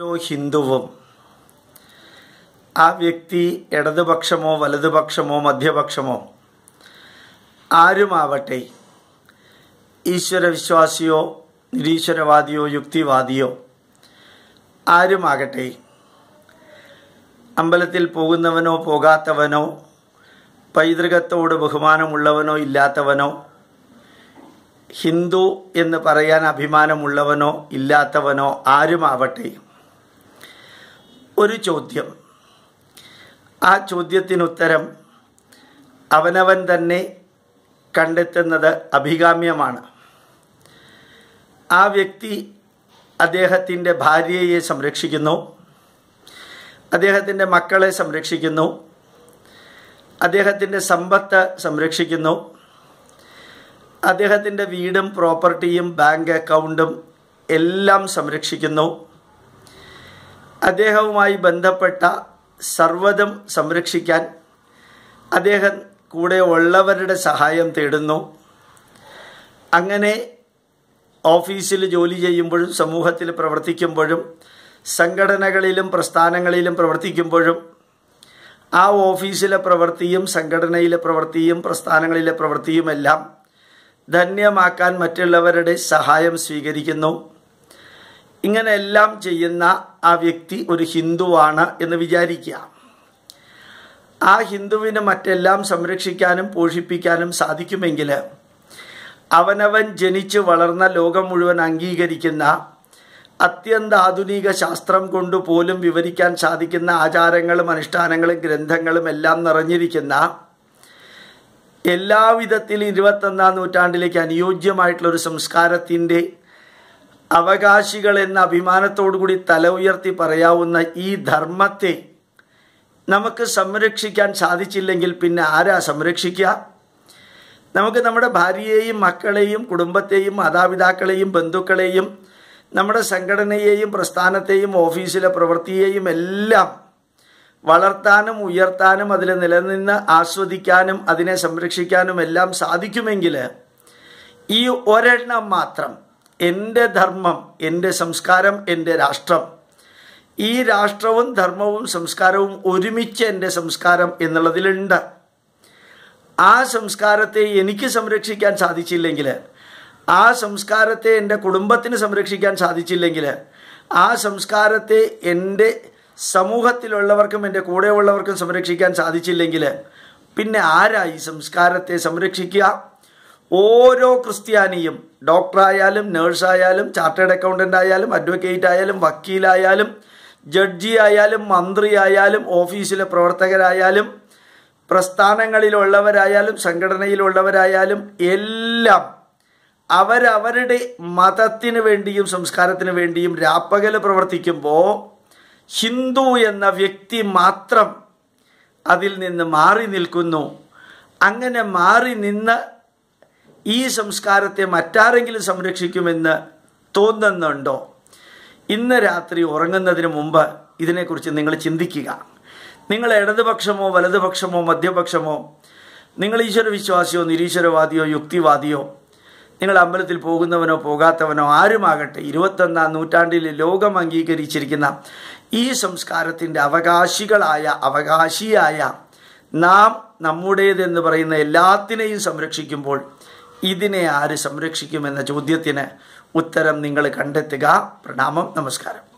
ഓരോ ഹിന്ദുവും ആ വ്യക്തി ഇടതുപക്ഷമോ വലതുപക്ഷമോ മധ്യപക്ഷമോ ആരുമാവട്ടെ ഈശ്വരവിശ്വാസിയോ നിരീശ്വരവാദിയോ യുക്തിവാദിയോ ആരുമാകട്ടെ അമ്പലത്തിൽ പോകുന്നവനോ പോകാത്തവനോ പൈതൃകത്തോട് ബഹുമാനമുള്ളവനോ ഇല്ലാത്തവനോ ഹിന്ദു എന്ന് പറയാൻ അഭിമാനമുള്ളവനോ ഇല്ലാത്തവനോ ആരുമാവട്ടെ ഒരു ചോദ്യം. ആ ചോദ്യത്തിനുത്തരം അവനവൻ തന്നെ കണ്ടെത്തുന്നത് അഭികാമ്യമാണ്. ആ വ്യക്തി അദ്ദേഹത്തിന്റെ ഭാര്യയെ സംരക്ഷിക്കുന്നു. അദ്ദേഹത്തിന്റെ മക്കളെ സംരക്ഷിക്കുന്നു. അദ്ദേഹത്തിന്റെ സമ്പത്ത് സംരക്ഷിക്കുന്നു. അദ്ദേഹത്തിന്റെ വീടും പ്രോപ്പർട്ടിയും ബാങ്ക് അക്കൗണ്ടും എല്ലാം സംരക്ഷിക്കുന്നു. അദ്ദേഹവുമായി ബന്ധപ്പെട്ട സർവതും സംരക്ഷിക്കാൻ അദ്ദേഹം കൂടെ ഉള്ളവരുടെ സഹായം തേടുന്നു. അങ്ങനെ ഓഫീസിൽ ജോലി ചെയ്യുമ്പോഴും സമൂഹത്തിൽ പ്രവർത്തിക്കുമ്പോഴും സംഘടനകളിലും പ്രസ്ഥാനങ്ങളിലും പ്രവർത്തിക്കുമ്പോഴും ആ ഓഫീസിലെ പ്രവൃത്തിയും സംഘടനയിലെ പ്രവൃത്തിയും പ്രസ്ഥാനങ്ങളിലെ പ്രവൃത്തിയുമെല്ലാം ധന്യമാക്കാൻ മറ്റുള്ളവരുടെ സഹായം സ്വീകരിക്കുന്നു. ഇങ്ങനെ എല്ലാം ചെയ്യുന്ന ആ വ്യക്തി ഒരു ഹിന്ദുവാണ് എന്ന് വിചാരിക്കുക. ആ ഹിന്ദുവിന് മറ്റെല്ലാം സംരക്ഷിക്കാനും പോഷിപ്പിക്കാനും സാധിക്കുമെങ്കിൽ അവനവൻ ജനിച്ച് വളർന്ന ലോകം മുഴുവൻ അംഗീകരിക്കുന്ന അത്യന്താധുനിക ശാസ്ത്രം കൊണ്ട് പോലും വിവരിക്കാൻ സാധിക്കുന്ന ആചാരങ്ങളും അനുഷ്ഠാനങ്ങളും ഗ്രന്ഥങ്ങളും എല്ലാം നിറഞ്ഞിരിക്കുന്ന എല്ലാവിധത്തിലും ഇരുപത്തൊന്നാം നൂറ്റാണ്ടിലേക്ക് അനുയോജ്യമായിട്ടുള്ള ഒരു സംസ്കാരത്തിന്റെ അവകാശികൾ എന്ന അഭിമാനത്തോടുകൂടി തല ഉയർത്തി പറയാവുന്ന ഈ ധർമ്മത്തെ നമുക്ക് സംരക്ഷിക്കാൻ സാധിച്ചില്ലെങ്കിൽ പിന്നെ ആരാ സംരക്ഷിക്കുക? നമുക്ക് നമ്മുടെ ഭാര്യയെയും മക്കളെയും കുടുംബത്തെയും മാതാപിതാക്കളെയും ബന്ധുക്കളെയും നമ്മുടെ സംഘടനയെയും പ്രസ്ഥാനത്തെയും ഓഫീസിലെ പ്രവൃത്തിയെയും എല്ലാം വളർത്താനും ഉയർത്താനും അതിൽ നിലനിന്ന് ആസ്വദിക്കാനും അതിനെ സംരക്ഷിക്കാനും എല്ലാം സാധിക്കുമെങ്കിൽ ഈ ഒരെണ്ണം മാത്രം എന്റെ ധർമ്മം എന്റെ സംസ്കാരം എന്റെ രാഷ്ട്രം. ഈ രാഷ്ട്രവും ധർമ്മവും സംസ്കാരവും ഒരുമിച്ച് എന്റെ സംസ്കാരം എന്നുള്ളതിലുണ്ട്. ആ സംസ്കാരത്തെ എനിക്ക് സംരക്ഷിക്കാൻ സാധിച്ചില്ലെങ്കിൽ ആ സംസ്കാരത്തെ എന്റെ കുടുംബത്തിന് സംരക്ഷിക്കാൻ സാധിച്ചില്ലെങ്കിൽ ആ സംസ്കാരത്തെ എന്റെ സമൂഹത്തിലുള്ളവർക്കും എന്റെ കൂടെയുള്ളവർക്കും സംരക്ഷിക്കാൻ സാധിച്ചില്ലെങ്കിൽ പിന്നെ ആരാ ഈ സംസ്കാരത്തെ സംരക്ഷിക്കുക? ഓരോ ക്രിസ്ത്യാനിയും ഡോക്ടറായാലും നേഴ്സായാലും ചാർട്ടേഡ് അക്കൗണ്ടന്റ് ആയാലും അഡ്വക്കേറ്റ് ആയാലും വക്കീലായാലും ജഡ്ജി ആയാലും മന്ത്രി ആയാലും ഓഫീസിലെ പ്രവർത്തകരായാലും പ്രസ്ഥാനങ്ങളിലുള്ളവരായാലും സംഘടനയിലുള്ളവരായാലും എല്ലാം അവരവരുടെ മതത്തിന് വേണ്ടിയും സംസ്കാരത്തിന് വേണ്ടിയും രാപ്പകൽ പ്രവർത്തിക്കുമ്പോൾ ഹിന്ദു എന്ന വ്യക്തി മാത്രം അതിൽ നിന്ന് മാറി നിൽക്കുന്നു. അങ്ങനെ മാറി നിന്ന് ഈ സംസ്കാരത്തെ മറ്റാരെങ്കിലും സംരക്ഷിക്കുമെന്ന് തോന്നുന്നുണ്ടോ? ഇന്ന് രാത്രി ഉറങ്ങുന്നതിന് മുമ്പ് ഇതിനെക്കുറിച്ച് നിങ്ങൾ ചിന്തിക്കുക. നിങ്ങൾ ഇടതുപക്ഷമോ വലതുപക്ഷമോ മധ്യപക്ഷമോ നിങ്ങൾ ഈശ്വരവിശ്വാസിയോ നിരീശ്വരവാദിയോ യുക്തിവാദിയോ നിങ്ങൾ അമ്പലത്തിൽ പോകുന്നവനോ പോകാത്തവനോ ആരുമാകട്ടെ ഇരുപത്തൊന്നാം നൂറ്റാണ്ടിൽ ലോകം അംഗീകരിച്ചിരിക്കുന്ന ഈ സംസ്കാരത്തിന്റെ അവകാശികളായ അവകാശിയായ നാം നമ്മുടേതെന്ന് പറയുന്ന എല്ലാത്തിനെയും സംരക്ഷിക്കുമ്പോൾ ഇതിനെ ആര് സംരക്ഷിക്കുമെന്ന ചോദ്യത്തിന് ഉത്തരം നിങ്ങൾ കണ്ടെത്തുക. പ്രണാമം നമസ്കാരം.